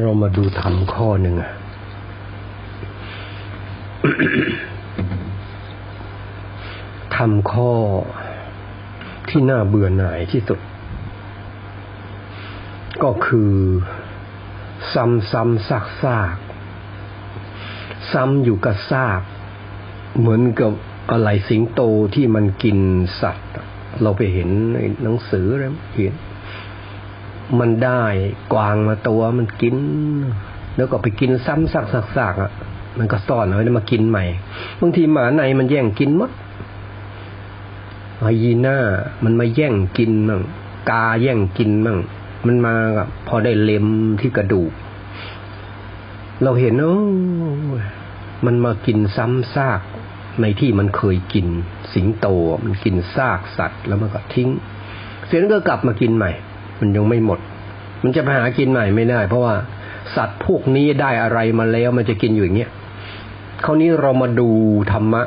เรามาดูธรรมข้อหนึ่งอะทำข้อที่น่าเบื่อหน่ายที่สุด ก็คือ ซ้ำซ้ำซากซากซ้ำอยู่กับซาก เหมือนกับอะไรสิงโตที่มันกินสัตว์ เราไปเห็นในหนังสือแล้วเห็น มันได้กวางมาตัวมันกิน แล้วก็ไปกินซ้ำซากซากซากอะ มันก็ซ่อนเอาไว้มากินใหม่บางทีหมาในมันแย่งกินมดไฮยีน่ามันมาแย่งกินมั่งกาแย่งกินมั่งมันมาพอได้เล็มที่กระดูก เราเห็นโอ้มันมากินซ้ำซากในที่มันเคยกิน สิงโตมันกินซากสัตว์ แล้วมันก็ทิ้ง เสร็จแล้วก็กลับมากินใหม่ มันยังไม่หมด มันจะไปหากินใหม่ไม่ได้ เพราะว่าสัตว์พวกนี้ได้อะไรมาแล้วมันจะกินอยู่อย่างเงี้ยคราวนี้เรามาดูธรรมะ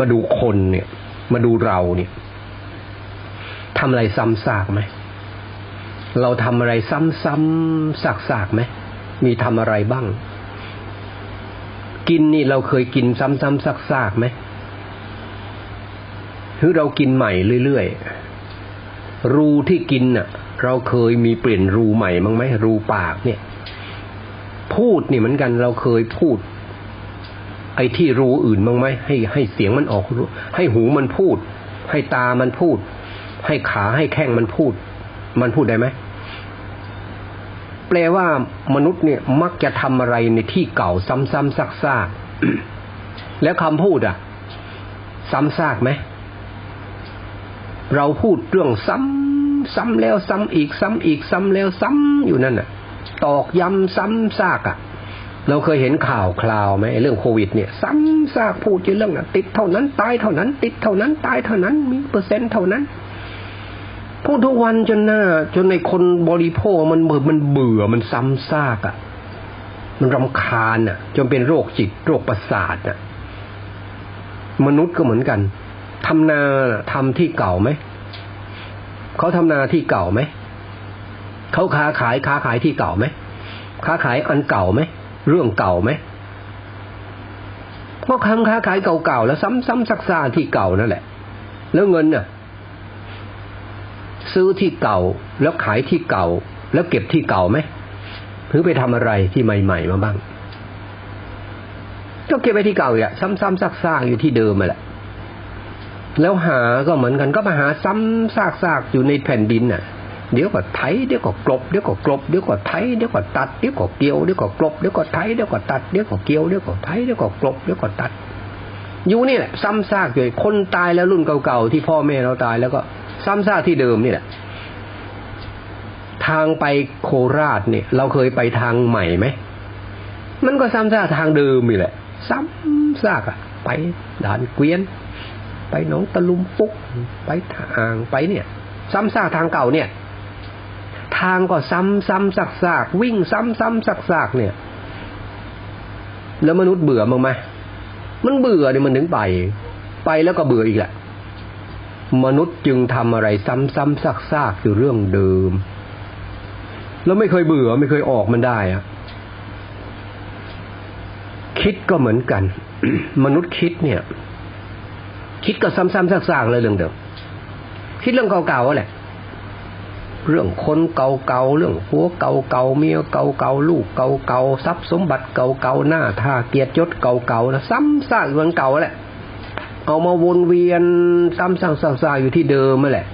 มาดูคนเนี่ย มาดูเราเนี่ยทำอะไรซ้ำซากไหมเราทำอะไรซ้ำๆซากๆไหมมีทำอะไรบ้าง กินนี่เราเคยกินซ้ำๆซากๆไหมหรือเรากินใหม่เรื่อยๆรูที่กินน่ะ เราเคยมีเปลี่ยนรูใหม่บ้างไหมรูปากเนี่ย พูดนี่เหมือนกันเราเคยพูด ไอ้ที่รูอื่นบ้างไหมให้ ให้เสียงมันออกให้หูมันพูด ให้ตามันพูด ให้ขาให้แข้งมันพูด มันพูดได้ไหมแปลว่ามนุษย์เนี่ยมักจะทำอะไรในที่เก่าซ้ำๆซากแล้วคำพูดอะ ซ้ำซากไหมเราพูดเรื่องซ้ำ ซ้ำแล้วซ้ำอีกซ้ำอีกซ้ำแล้วซ้ำอยู่นั่นน่ะ ตอกย้ำซ้ำซากอะ เราเคยเห็นข่าวคราวไหมเรื่องโควิด เนี่ย ซ้ำซากพูดเรื่องน่ะ ติดเท่านั้นตายเท่านั้น ติดเท่านั้นตายเท่านั้น มีเปอร์เซ็นต์เท่านั้นพูดทุกวันจนหน้า จนในคนบริโภคมันเบื่อมันเบื่อมันซ้ำซากอะ มันรำคาญอะ จนเป็นโรคจิต โรคประสาทอะ มนุษย์ก็เหมือนกันทำนาทำที่เก่าไหม เขาทำนาที่เก่าไหมเขาค้าขายค้าขายที่เก่าไหมค้าขายอันเก่าไหมเรื่องเก่าไหมก็คำค้าขายเก่าๆแล้ว ซ้ำๆซักๆที่เก่านั่นแหละ แล้วเงินน่ะ ซื้อที่เก่าแล้วขายที่เก่า แล้วเก็บที่เก่าไหมหรือไปทำอะไรที่ใหม่ ๆ มาบ้าง ก็เก็บไว้ที่เก่าอะ ซ้ำๆซักๆอยู่ที่เดิมมาแหละ แล้วหาก็เหมือนกันก็มาหาซ้ำซากๆอยู่ในแผ่นดินน่ะ เดี๋ยวก็ไถเดี๋ยวก็กลบเดี๋ยวก็กลบเดี๋ยวก็ไถเดี๋ยวก็ตัดเดี๋ยวก็เกี่ยวเดี๋ยวก็กลบเดี๋ยวก็ไถเดี๋ยวก็ตัดเดี๋ยวก็เกี่ยวเดี๋ยวก็ไถเดี๋ยวก็กลบเดี๋ยวก็ตัดอยู่นี่แหละซ้ำซากอยู่คนตายแล้วรุ่นเก่าๆที่พ่อแม่เราตายแล้วก็ซ้ำซากที่เดิมนี่แหละทางไปโคราชเนี่ย เราเคยไปทางใหม่ไหมมันก็ซ้ำซากทางเดิมนี่แหละ ซ้ำซากอะไปด่านเกวียน ไปหนองตะลุมปุกไปทางไปเนี่ย ซ้ำซากทางเก่าเนี่ย ทางก็ซ้ำซ้ำซากซากวิ่งซ้ำซ้ำซากซากเนี่ย แล้วมนุษย์เบื่อมั้งไหมมันเบื่อเนี่ยมันถึงไป ไปแล้วก็เบื่ออีกแหละมนุษย์จึงทำอะไรซ้ำๆซากอยู่เรื่องเดิม แล้วไม่เคยเบื่อไม่เคยออกมันได้อะคิดก็เหมือนกัน มนุษย์คิดเนี่ย คิดก็ซ้ำๆซากๆเลยเรื่องเดิมคิดเรื่องเก่าๆแหละ เรื่องคนเก่าๆเรื่องผัวเก่าๆเมียเก่าๆลูกเก่าๆทรัพย์สมบัติเก่าๆหน้าท่าเกียรติยศเก่าๆนะซ้ำซากเรื่องเก่าแหละ เอามาวนเวียนซ้ำซากซากอยู่ที่เดิมนั่นแหละ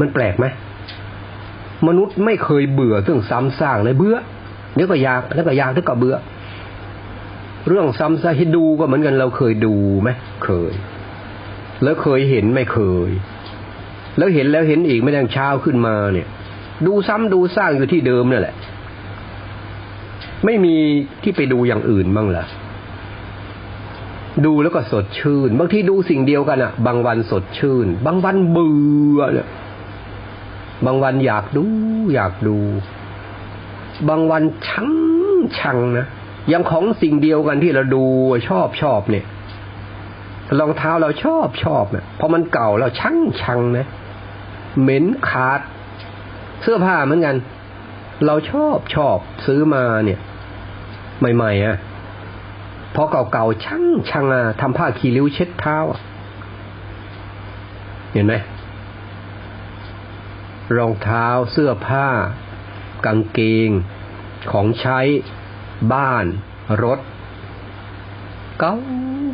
มันแปลกไหมมนุษย์ไม่เคยเบื่อเรื่องซ้ำซากเลยเบื่อเดี๋ยวก็อยากแล้วก็อยากแล้วก็เบื่อเรื่องซ้ำซากให้ดูก็เหมือนกันเราเคยดูไหมเคย แล้วเคยเห็นไม่เคย แล้วเห็นแล้วเห็นอีกไม่ดังเช้าขึ้นมาเนี่ย ดูซ้ำดูสร้างอยู่ที่เดิมนั่นแหละ ไม่มีที่ไปดูอย่างอื่นบ้างล่ะดูแล้วก็สดชื่น บางทีดูสิ่งเดียวกันอะบางวันสดชื่น บางวันเบื่อเนี่ยบางวันอยากดู อยากดู บางวันชังชังนะอย่างของสิ่งเดียวกันที่เราดูชอบชอบเนี่ย รองเท้าเราชอบชอบเนี่ยพอมันเก่าเราชังชังนะเหม็นขาด เสื้อผ้าเหมือนกัน เราชอบชอบซื้อมาเนี่ย ใหม่ๆอะพอเก่าๆช่างช่งอะทำผ้าคีริ้วเช็ดเท้าเห็นไหมรองเท้าเสื้อผ้า กางเกง ของใช้ บ้าน รถ เก่า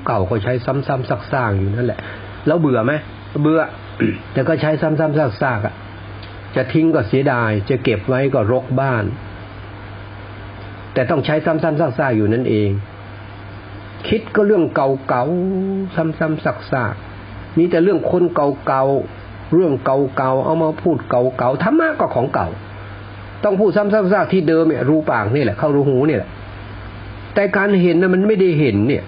เก่าก็ใช้ซ้ำๆซักๆอยู่นั่นแหละ แล้วเบื่อไหมเบื่อ แต่ก็ใช้ซ้ำๆซักๆอะ จะทิ้งก็เสียดาย จะเก็บไว้ก็รกบ้าน แต่ต้องใช้ซ้ำๆซักๆอยู่นั่นเอง คิดก็เรื่องเก่าๆซ้ำๆซักๆนี่แต่เรื่องคนเก่าๆเรื่องเก่าๆเอามาพูดเก่าๆธรรมะก็ของเก่า ต้องพูดซ้ำๆซากๆที่เดิมเนี่ยรูปากนี่แหละเข้ารูหูนี่แหละ แต่การเห็นนะมันไม่ได้เห็นเนี่ย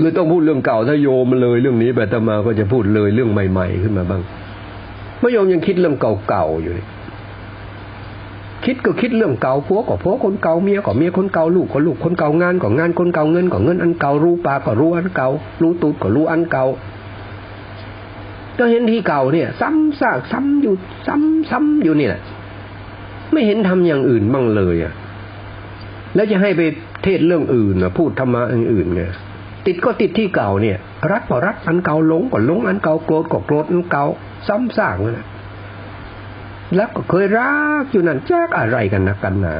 เลยต้องพูดเรื่องเก่าถ้าโยมมาเลยเรื่องนี้แบบตมาก็จะพูดเลยเรื่องใหม่ ๆ ขึ้นมาบ้างเมื่อโยมยังคิดเรื่องเก่าๆอยู่นี่คิดก็คิดเรื่องเก่าผัวก็ผัวคนเก่าเมียก็เมียคนเก่าลูกก็ลูกคนเก่างานก็งานคนเก่าเงินก็เงินอันเก่ารู้ปาก็รู้อันเก่ารู้ตูดก็รู้อันเก่าก็เห็นที่เก่าเนี่ย ซ้ำซากซ้ำอยู่ ซ้ำซ้ำอยู่นี่แหละไม่เห็นทำอย่างอื่นบ้างเลยอะ แล้วจะให้ไปเทศเรื่องอื่นนะพูดธรรมะอื่นไงติดก็ติดที่เก่าเนี่ย รักก็รักอันเก่าหลงก็หลงอันเก่าโกรธก็โกรธอันเก่าซ้ำซากนั่นแหละแล้วก็เคยรักอยู่นั่นแจกอะไรกันนะกันหนา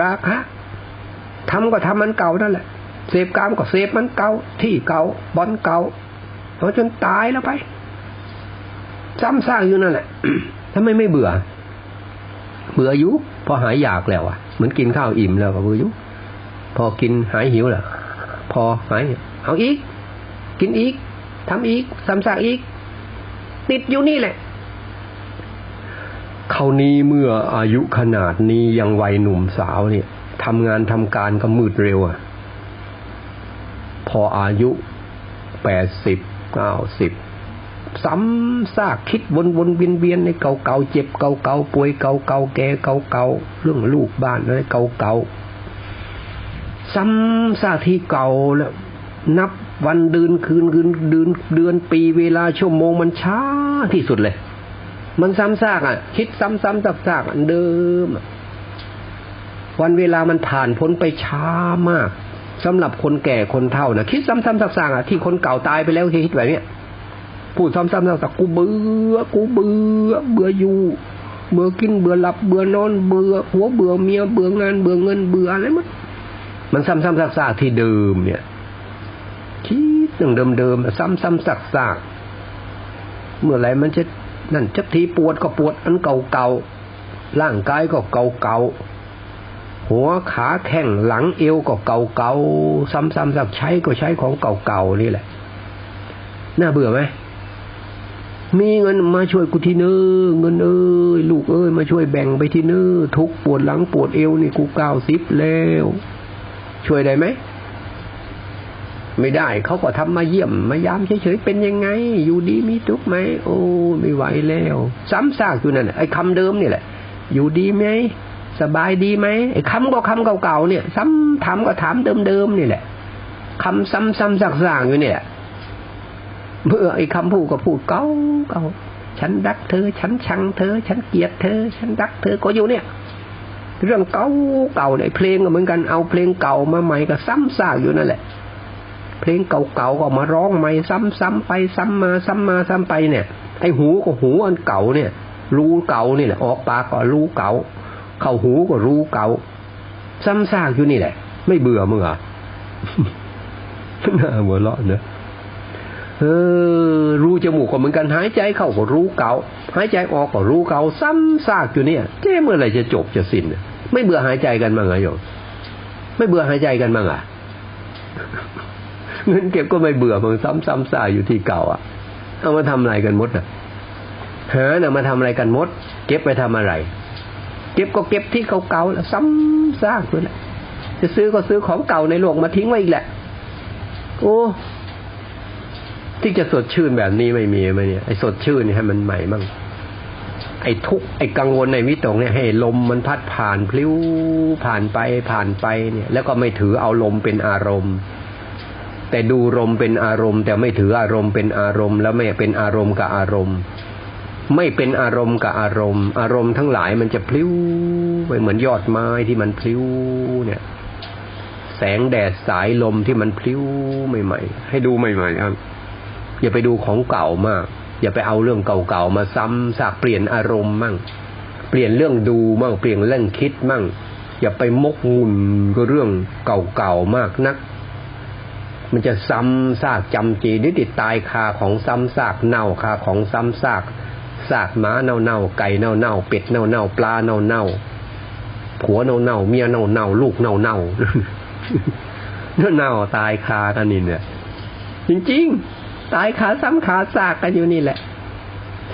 รักฮะทำก็ทำมันเก่านั่นแหละเสพกามก็เสพมันเก่าที่เก่าบอลเก่าเพราจนตายแล้วไป ซ้ำซากอยู่นั่นแหละทำไมไม่เบื่อ เบื่อยุพอหายอยากแล้วอะ เหมือนกินข้าวอิ่มแล้วก็เบื่อยุพอกินหายหิวแล้วพอหายเอาอีก กินอีกทำอีกซ้ำซากอีก ติดอยู่นี่แหละเขานี้เมื่ออายุขนาดนี้ยังวัยหนุ่มสาวเนี่ยทำงานทำการก็มืดเร็วอะ พออายุแปดสิบเก้าสิบ ซ้ำซากคิดวนวนเวียนเวียนในเก่าเก่าเจ็บเก่าเก่าป่วยเก่าเก่าแก่เก่าเก่าเรื่องลูกบ้านอะไรเก่าเก่าซ้ำซากที่เก่าแล้วนับวันเดือนคืนคืนเดือนเดือนปีเวลาชั่วโมงมันช้าที่สุดเลย มันซ้ำซากอะ คิดซ้ำซ้ำซากซากอันเดิม วันเวลามันผ่านพ้นไปช้ามากสำหรับคนแก่คนเฒ่านะคิดซ้ำซ้ำซากซากอะที่คนเก่าตายไปแล้วคิดแบบเนี้ย พูดซ้ำๆซากๆกูเบื่อ กูเบื่อ เบื่ออยู่ เบื่อกิน เบื่อหลับ เบื่อนอน เบื่อหัวเบื่อเมีย เบื่องาน เบื่อเงิน เบื่ออะไรมั้งมันซ้ำๆซากๆที่เดิมเนี่ย คิดเรื่องเดิมๆ ซ้ำๆซากๆเมื่อไรมันจะนั่นจะทีปวดก็ปวดอันเก่าๆ ร่างกายก็เก่าๆ หัวขาแข้งหลังเอวก็เก่าๆ ซ้ำๆสักใช้ก็ใช้ของเก่าๆนี่แหละ น่าเบื่อไหม มีเงินมาช่วยกูทีเนื้อเงินเอ้ยลูกเอ้ยมาช่วยแบ่งไปทีเนื้อทุกปวดหลังปวดเอวนี่กูเก้าสิบแล้ว ช่วยได้ไหมไม่ได้เขาก็ทำมาเยี่ยมมายามเฉยๆเป็นยังไง อยู่ดีมีทุกไหมโอ้ไม่ไหวแล้ว ซ้ำซากอยู่นั่นไอ้คำเดิมนี่แหละ อยู่ดีไหมสบายดีไหมไอ้คำก็คำเก่าๆเนี่ย ซ้ำถามก็ถามเดิมๆนี่แหละคำซ้ำๆซากๆอยู่เนี่ย เมื่อไอ้คำพูดก็พูดเก่าเก่าฉันรักเธอ ฉันชังเธอ ฉันเกลียดเธอ ฉันรักเธอก็อยู่เนี่ย เรื่องเก่าเก่าในเพลงก็เหมือนกันเอาเพลงเก่ามาใหม่ก็ซ้ำซากอยู่นั่นแหละ เพลงเก่าๆก็มาร้องใหม่ซ้ำๆไปซ้ำมาซ้ำมาซ้ำไปเนี่ย ไอ้หูก็หูอันเก่าเนี่ย รู้เก่านี่แหละออกปากก็รู้เก่าเข้าหูก็รู้เก่าซ้ำซากอยู่นี่แหละ ไม่เบื่อมึงอะน่าหัวเราะเนอะ เออรู้จมูกก็เหมือนกันหายใจเข้าก็รู้เก่าหายใจออกก็รู้เก่าซ้ำซากอยู่เนี่ยเจ้เมื่อไหร่จะจบจะสิ้นไม่เบื่อหายใจกันบ้างเหรอโยมไม่เบื่อหายใจกันบ้างอะเงินเก็บก็ไม่เบื่อมันซ้ำซ้ำซากอยู่ที่เก่าอะเอามาทำอะไรกันมดอะหาน่ะมาทำอะไรกันมด เก็บไปทำอะไร เก็บก็เก็บที่เก่าๆแล้วซ้ำซากเลยแหละจะซื้อก็ซื้อของเก่าในโลกมาทิ้งไว้อีกแหละ โอ้ ที่จะสดชื่นแบบนี้ไม่มีไหมเนี่ยไอ้สดชื่นนี่ให้มันใหม่มั่งไอ้ทุกไอ้กังวลในวิตกเนี่ยให้ลมมันพัดผ่านพลิ้วผ่านไปผ่านไปเนี่ย แล้วก็ไม่ถือเอาลมเป็นอารมณ์ แต่ดูลมเป็นอารมณ์ แต่ไม่ถืออารมณ์เป็นอารมณ์ แล้วไม่เป็นอารมณ์กับอารมณ์ ไม่เป็นอารมณ์กับอารมณ์ อารมณ์ทั้งหลายมันจะพลิ้วไปเหมือนยอดไม้ที่มันพลิ้วเนี่ย แสงแดดสายลมที่มันพลิ้วใหม่ๆให้ดูใหม่ๆครับ อย่าไปดูของเก่ามาก อย่าไปเอาเรื่องเก่าๆมาซ้ำซากเปลี่ยนอารมณ์มั่ง เปลี่ยนเรื่องดูมั่งเปลี่ยนเรื่องคิดมั่ง อย่าไปมกงุนก็เรื่องเก่าๆมากนัก มันจะซ้ำซากจำจีนิติดตายคาของซ้ำซากเน่าคาของซ้ำซากซากหมาเน่าเน่าไก่เน่าเน่าเป็ดเน่าเน่าปลาเน่าเน่าผัวเน่าเน่าเมียเน่าเน่าลูกเน่าเน่าเน่าเน่าตายคากันนี่เนี่ย จริงๆ ตายขาซ้ำขาซากกันอยู่นี่แหละ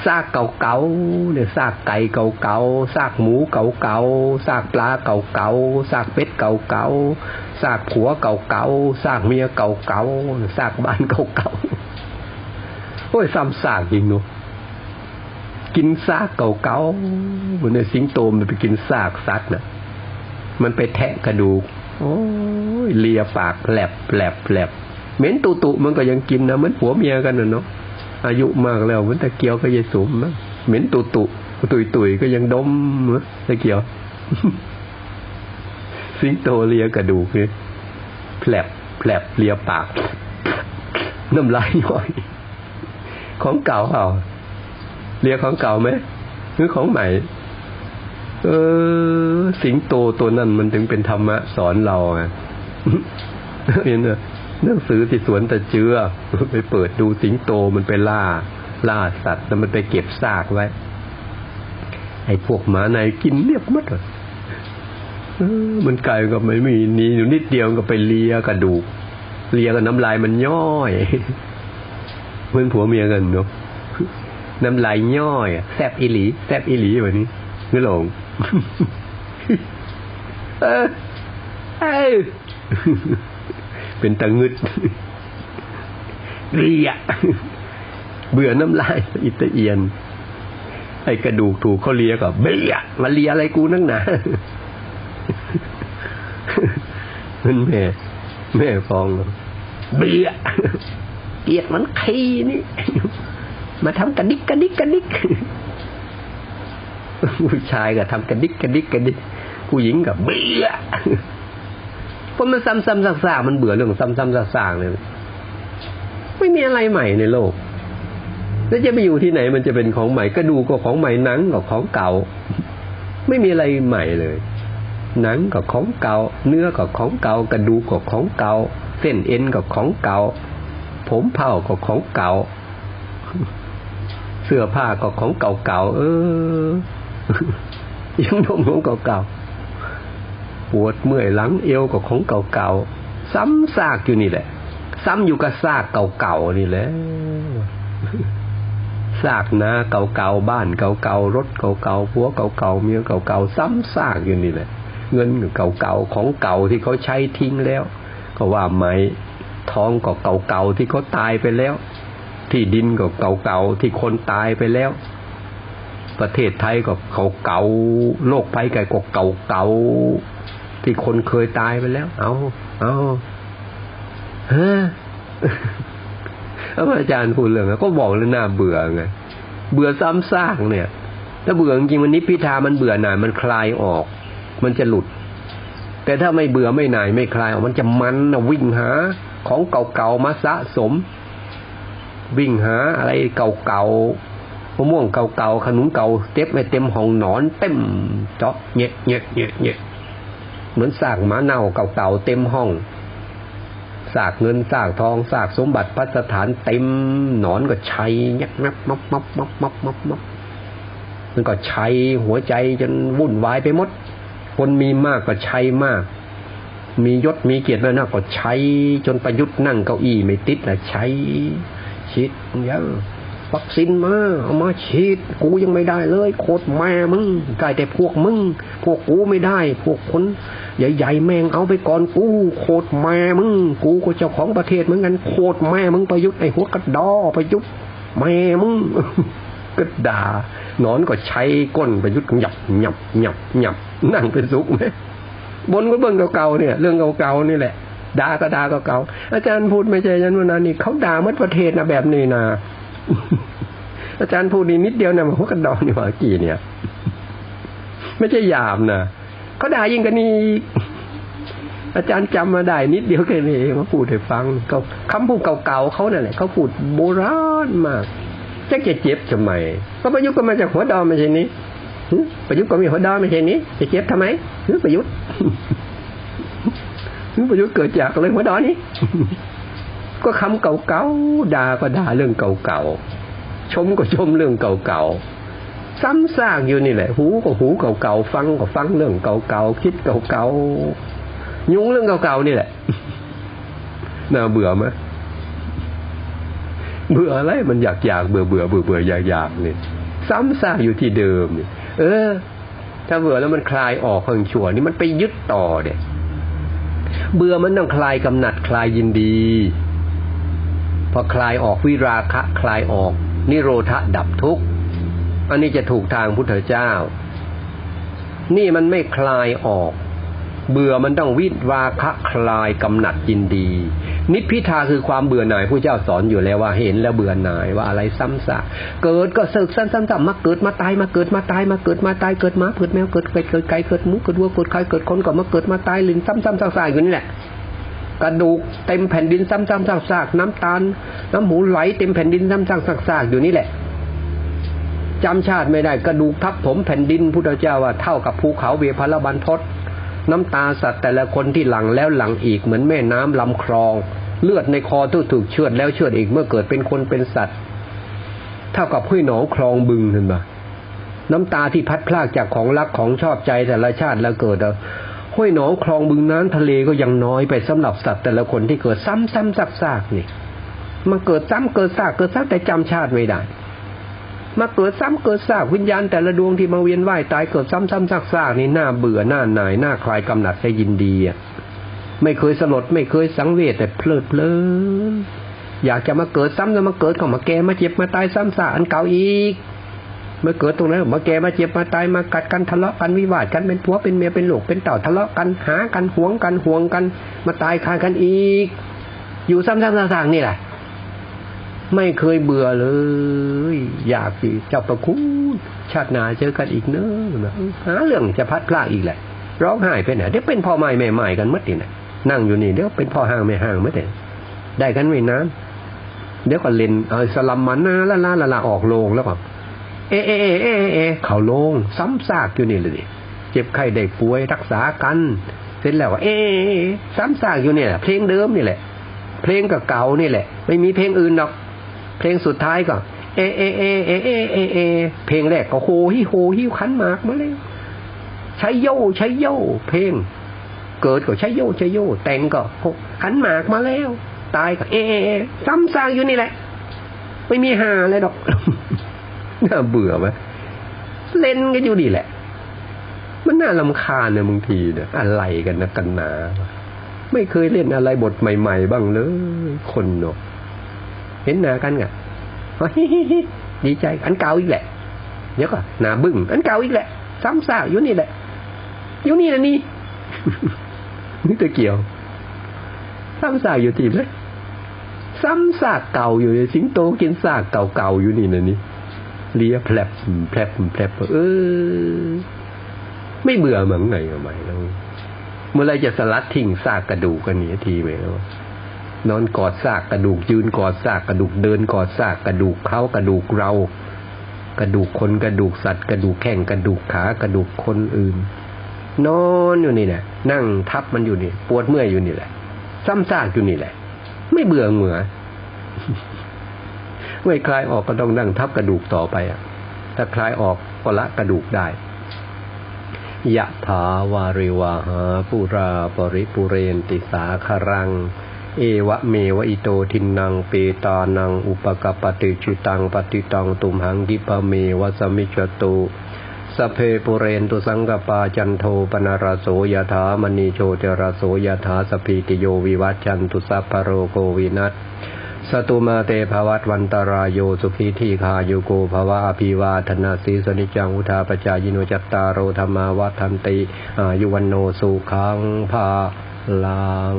ซากเก่าๆเนี่ยซากไก่เก่าๆซากหมูเก่าๆซากปลาเก่าๆซากเป็ดเก่าๆซากผัวเก่าๆซากเมียเก่าๆซากบ้านเก่าๆโอ้ยซ้ำซากจริงเนาะกินซากเก่าๆเหมือนในสิงโตมันไปกินซากสัตว์น่ะ มันไปแทะกระดูก โอ้ยเลียปากแผลบแผลบแผลบ เหม็นตุตุมันก็ยังกินนะเหมือนผัวเมียกันนะเนาะอายุมากแล้วเหมือนตะเกียวก็ยายสุมเหม็นตุตุตุยตุยก็ยังดมเหมือนตะเกียว สิงโตเลียกระดูกเนี่ยแผลบแผลบเลียปาก น้ำลายย่อย ของเก่าเปล่าเรียของเก่าไหมหรือของใหม่ เออ สิงโตตัวนั้นมันถึงเป็นธรรมะสอนเราไงเห็นไหม หนังสือที่สวนตะเจือไปเปิดดูสิงโตมันไปล่า ล่าสัตว์แล้วมันไปเก็บซากไว้ ไอ้พวกหมาในกินเรียบมัดเลยมันไก่ก็ไม่มีนี่อยู่นิดเดียวก็ไปเลียกระดูกเลียกับน้ำลายมันย่อยเพื่อนผัวเมียกันเนาะน้ำลายย่อยแซบอิหลีแซบอิหลีแบบนี้ไม่หลงเออเออ เป็นตะงึดเรียเบื่อน้ำลายอิตาเอียน ไอกระดูกถูกเขาเลียกับเบียมาเลียอะไรกูนั่งหนานั่นแม่ แม่ฟองเบียเกียดมันขี้นี่ มาทำกระดิกกระดิกกระดิกผู้ชายก็ทำกระดิกกระดิกกระดิกผู้หญิงกับเบื่อ เพราะมันซ้ำๆซากๆมันเบื่อเรื่องซ้ำๆซากๆเลยไม่มีอะไรใหม่ในโลก แล้วจะไปอยู่ที่ไหนมันจะเป็นของใหม่ก็ดูก็ของใหม่หนังก็ของเก่า ไม่มีอะไรใหม่เลย หนังก็ของเก่า เนื้อก็ของเก่ากระดูกก็ของเก่า เส้นเอ็นก็ของเก่า ผมเผาก็ของเก่า เสื้อผ้าก็ของเก่าๆเออยังดมของเก่าๆ ปวดเมื่อยหลังเอวก็ของเก่าๆซ้ำซากอยู่นี่แหละ ซ้ำอยู่กับซากเก่าๆนี่แหละซากนาเก่าๆบ้านเก่าๆรถเก่าๆผัวเก่าๆเมียเก่าๆซ้ำซากอยู่นี่แหละ เงินเก่าๆของเก่าที่เขาใช้ทิ้งแล้ว ก็ว่าไหมทองก็เก่าๆที่เขาตายไปแล้ว ที่ดินก็เก่าๆที่คนตายไปแล้ว ประเทศไทยก็เขาเก่าๆโลกภัยไก่ก็เก่าๆ ที่คนเคยตายไปแล้ว เอา เอาฮะอาจารย์พูดเรื่องก็บอกเลยน่าเบื่อไง เบื่อซ้ำซากเนี่ย ถ้าเบื่อจริงวันนี้พิธามันเบื่อหน่ายมันคลายออก มันจะหลุด แต่ถ้าไม่เบื่อไม่หน่ายไม่คลายออกมันจะมันนะวิ่งหา ของเก่าๆมาสะสม วิ่งหาอะไรเก่าๆมะม่วงเก่าๆขนุนเก่าเต็มไปเต็มห้องนอนเต็มเจาะเงี้ยเงี้ยเงี้ยเงี้ย เหมือนสากหมาเน่าเก่าๆเต็มห้องสากเงินสากทองสากสมบัติพัสถานเต็มหนอนก็ชัยยักนับมับมับมับมับมับมับมันก็ชัยหัวใจจนวุ่นวายไปหมด คนมีมากก็ชัยมาก มียศมีเกียรติแล้วนะก็ใช้จนประยุทธ์นั่งเก้าอี้ไม่ติดแหละใช้ฉีดเยอะ วัคซีนมาเอามาฉีด กูยังไม่ได้เลยโคตรแม่มึงกลายแต่พวกมึง พวกกูไม่ได้ พวกคนใหญ่ๆแม่งเอาไปก่อนกู โคตรแม่มึง กูก็เจ้าของประเทศเหมือนกันโคตรแม่มึงประยุทธ์ไอ้หัวกระดอประยุทธ์แม่มึงก็ด่านอนก็ใช้ก้นประยุทธ์หยับหยับหยับหยับนั่งเป็นสุขไหมบนก็เบิ่งเก่าๆเนี่ย เรื่องเก่าๆนี่แหละด่าก็ด่าก็เก่าอาจารย์พูดไม่ใช่ยันวันนั้นนี่เขาด่ามัดประเทศนะแบบนี้นะ อาจารย์พูดดีนิดเดียวนะมันหัวกระดอนนี่หว่ากี่เนี่ย ไม่ใช่หยาบนะเขาด่ายิ่งกันนี่อาจารย์จำมาได้นิดเดียวแค่นี้มาพูดให้ฟังเขาคำพูดเก่าๆเขาเนั่นแหละเขาพูดโบราณมากจะจะเจ็บทำไมก็ประยุกต์ก็มาจากหัวดอมไม่ใช่นี้ประยุกต์ก็มีหัวดอมไม่ใช่นี้จะเจ็บทำไมหึประยุทธ์หึประยุทธ์เกิดจากเรื่องหัวดอนี้ ก็คำเก่าๆด่าก็ด่าเรื่องเก่าๆชมก็ชมเรื่องเก่าๆซ้ำซากอยู่นี่แหละ หูก็หูเก่าๆฟังก็ฟังเรื่องเก่าๆคิดเก่าๆยุ่งเรื่องเก่าๆนี่แหละน่าเบื่อไหมเบื่ออะไรมันอยากอยากเบื่อเบื่อเบื่อเบื่ออยากอยากนี่ซ้ำซากอยู่ที่เดิมนี่เออ ถ้าเบื่อแล้วมันคลายออกเพิ่งชั่วนี่มันไปยึดต่อเด็เบื่อมันต้องคลายกำหนัดคลายยินดี พอคลายออกวิราคะคลายออก นิโรธดับทุกข์อันนี้จะถูกทางพุทธเจ้า นี่มันไม่คลายออก เบื่อมันต้องวิราคะคลายกำหนัดยินดี นิพพิทาคือความเบื่อหน่ายผู้เจ้าสอนอยู่แล้วว่าเห็นแล้วเบื่อหน่ายว่าอะไรซ้ำซากเกิดก็เสกซ้ำๆๆมาเกิดมาตายมาเกิดมาตายมาเกิดมาตายเกิดมาเกิดแมวเกิดเป็ดเกิดไก่เกิดหมูเกิดวัวเกิดไข่เกิดคนก็มาเกิดมาตายลินซ้ำๆซากๆอยู่นี่แหละ กระดูกเต็มแผ่นดินซ้ำๆซากๆน้ำตาล น้ำหมูไหลเต็มแผ่นดินซ้ำๆซากๆอยู่นี่แหละจำชาติไม่ได้กระดูกทับผมแผ่นดินพุทธเจ้าว่าเท่ากับภูเขาเวพาลบันทศน้ำตาสัตว์แต่ละคนที่หลังแล้วหลังอีกเหมือนแม่น้ำลำคลอง เลือดในคอตู้ถูกเชือดแล้วเชือดอีกเมื่อเกิดเป็นคนเป็นสัตว์ เท่ากับห้วยหนองคลองบึงเห็นปะน้ำตาที่พัดพลากจากของรักของชอบใจแต่ละชาติล้วเกิด ห้วยหนองคลองบึงน้ำทะเลก็ยังน้อยไปสำหรับสัตว์แต่ละคนที่เกิดซ้ำซ้ำซากซากนี่มาเกิดซ้ำเกิดซากเกิดซากแต่จำชาติไม่ได้มาเกิดซ้ำเกิดซากวิญญาณแต่ละดวงที่มาเวียนว่ายตายเกิดซ้ำซ้ำซากซากนี่น่าเบื่อหน้าหน่ายหน้าคลายกำหนัดได้ยินดีอะไม่เคยสลดไม่เคยสังเวชแต่เพลิดเพลินอยากจะมาเกิดซ้ำแล้วมาเกิดก็มาแก่มาเจ็บมาตายซ้ำซากอันเก่าอีก เมื่อเกิดตรงนั้นมาแก่มาเจ็บมาตายมากัดกันทะเลาะกันวิวาทกันเป็นผัวเป็นเมียเป็นลูกเป็นเต่าทะเลาะกันหากันหวงกันห่วงกัน มาตายคากันอีก อยู่ซ้ำๆซากๆนี่แหละไม่เคยเบื่อเลย อยากสิเจ้าประคุณชาติหนาเจอกันอีกเนอะหาเรื่องจะพัดพลาดอีกแหละร้องไห้ไปไหนเดี๋ยวเป็นพ่อใหม่แม่ใหม่กันมัดนี่นะนั่งอยู่นี่เดี๋ยวเป็นพ่อห่างแม่ห่างมัดเนี่ยได้กันไม่นานเดี๋ยวก็เล่นเอาสลัมมันนะละละละละออกโลงแล้วก็ เอเอเอเอเอเขาลงซ้ำซากอยู่นี่เลยดิเจ็บไข้ได้ป่วยรักษากัน เสร็จแล้วเออซ้ำซากอยู่เนี่ยเพลงเดิมนี่แหละ เพลงกเก่านี่แหละ ไม่มีเพลงอื่นหรอก เพลงสุดท้ายก็เอเอเอเอเอเอเอเพลงแรกก็โฮฮิโฮฮิวขันหมากมาเลยใช้โยใช้โยเพลง เกิดก็ใช้โยใช้โยแต่งก็ขันหมากมาแล้ว ตายก็เอเอเอซ้ำซากอยู่นี่แหละ ไม่มีหาเลยดอก น่าเบื่อไหมเล่นกันอยู่ดีแหละ มันน่าลำคาญเนี่ยบางทีเนี่ยอะไรกันนะกันหนา ไม่เคยเล่นอะไรบทใหม่ ๆ บ้างเลย คนเนาะเห็นหนากันไงดีใจ อันเก่าอีกแหละเดี๋ยวก็หนาบึ้งอันเก่าอีกแหละ ซ้ำซากอยู่นี่แหละอยู่นี่นะนี่นี่ตะเกี่ยว ซ้ำซากอยู่ทีเลยซ้ำซากเก่าอยู่สิงโตกินซากเก่าๆอยู่นี่นะนี่ เลียแผลบแผลบแผลบเออ ไม่เบื่อเหมือนไงกับไม่แล้วเมื่อไรจะสลัดทิ้งซากกระดูกกันนี้ทีไปแล้วนอนกอดซากกระดูกยืนกอดซากกระดูกเดินกอดซากกระดูกเขากระดูกเรา กระดูกคนกระดูกสัตว์ กระดูกแข้งกระดูกขากระดูกคนอื่น นอนอยู่นี่แหละนั่งทับมันอยู่นี่ ปวดเมื่อยอยู่นี่แหละ ซ้ำซากอยู่นี่แหละ ไม่เบื่อเหมือ ไม่คลายออกก็ต้องนั่งทับกระดูกต่อไปอะถ้าคลายออกก็ละกระดูกได้ยะถาวาริวาหาปุราปริปุเรนติสาคารัง เอวะเมวะอิโตทินังเปตานัง อุปกปติจิตังปฏิตังตุมหังกิปะเมวะสมิจตุสเพปุเรนตุสังกปาจันโทปนารโสยถามณีโชติรโสยถาสพีติโยวิวัจจันตุสัพพโรโกวินัส สตุมาเตภวัตวันตรายโยสุขีทีคาโยโกภวะอภิวาธนาสีสนิจังอุทาปจายโนจัตตารโรธรรมาวัฏันติอายุวันโนสุขังภาลัง